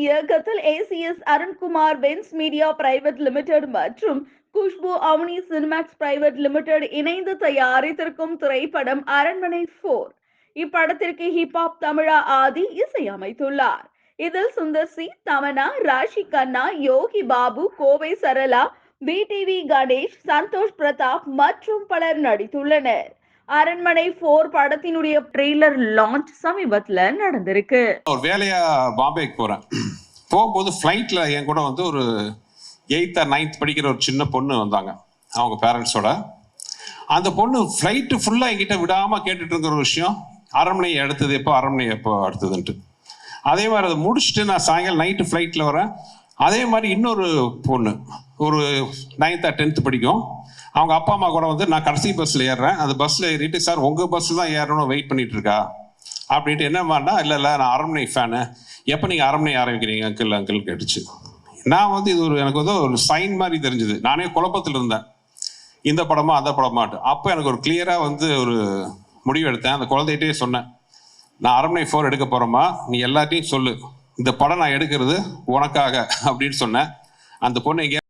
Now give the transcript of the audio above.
இயக்கத்தில் ACS Arunkumar Benz media private limited மற்றும் Khushbu Avni Cinemax private limited இணைந்து தயாரித்திருக்கும் திரைப்படம் அரண்மனை போர் இப்படத்திற்கு ஹிப்ஹாப் தமிழா ஆதி இசையமைத்துள்ளார். இதில் சுந்தர் சி தமனா ராஷி கண்ணா யோகி பாபு கோவை சரளா பிடிவி கணேஷ் சந்தோஷ் பிரதாப் மற்றும் பலர் நடித்துள்ளனர். அரண்மனை போர் படத்தினுடைய ட்ரெய்லர் லான்ச் சமீபத்துல நடந்திருக்கு. ஒரு வேலையா பாம்பேக்கு போறேன். போகும்போது ஃப்ளைட்டில் என் கூட வந்து ஒரு எயித் ஆர் நைன்த் படிக்கிற ஒரு சின்ன பொண்ணு வந்தாங்க அவங்க பேரண்ட்ஸோட அந்த பொண்ணு ஃப்ளைட்டு ஃபுல்லாக என்கிட்ட விடாமல் கேட்டுட்டு இருக்கிற ஒரு விஷயம் அரண்மனை அடுத்தது எப்போ அரண்மனை எப்போ அடுத்ததுன்ட்டு. அதே மாதிரி அதை முடிச்சுட்டு நான் சாயங்காலம் நைட்டு ஃப்ளைட்டில் வரேன். அதே மாதிரி இன்னொரு பொண்ணு ஒரு நைன்த்தா டென்த்து படிக்கும். அவங்க அப்பா அம்மா கூட வந்து நான் கடைசி பஸ்ஸில் ஏறுறேன். அந்த பஸ்ஸில் ஏறிட்டு சார் உங்கள் பஸ்ஸில் தான் ஏறணும் வெயிட் பண்ணிகிட்டு இருக்கா? அப்படின்ட்டு என்னம்மாண்ணா இல்லை இல்லை நான் அரண்மனை ஃபேனு எப்போ நீங்கள் அரண்மனை ஆரம்பிக்கிறீங்க அங்கிள் அங்கிள் கேட்டுச்சு. நான் வந்து இது ஒரு எனக்கு வந்து ஒரு சைன் மாதிரி தெரிஞ்சுது. நானே குழப்பத்தில் இருந்தேன். இந்த படமா அந்த படமாட்டு அப்போ எனக்கு ஒரு கிளியராக வந்து ஒரு முடிவு எடுத்தேன். அந்த குழந்தைகிட்டே சொன்னேன். நான் அரண்மனை ஃபோர் எடுக்க போகிறோமா நீ எல்லாத்தையும் சொல்லு. இந்த படம் நான் எடுக்கிறது உனக்காக அப்படின்னு சொன்னேன். அந்த பொண்ணு எங்கேயா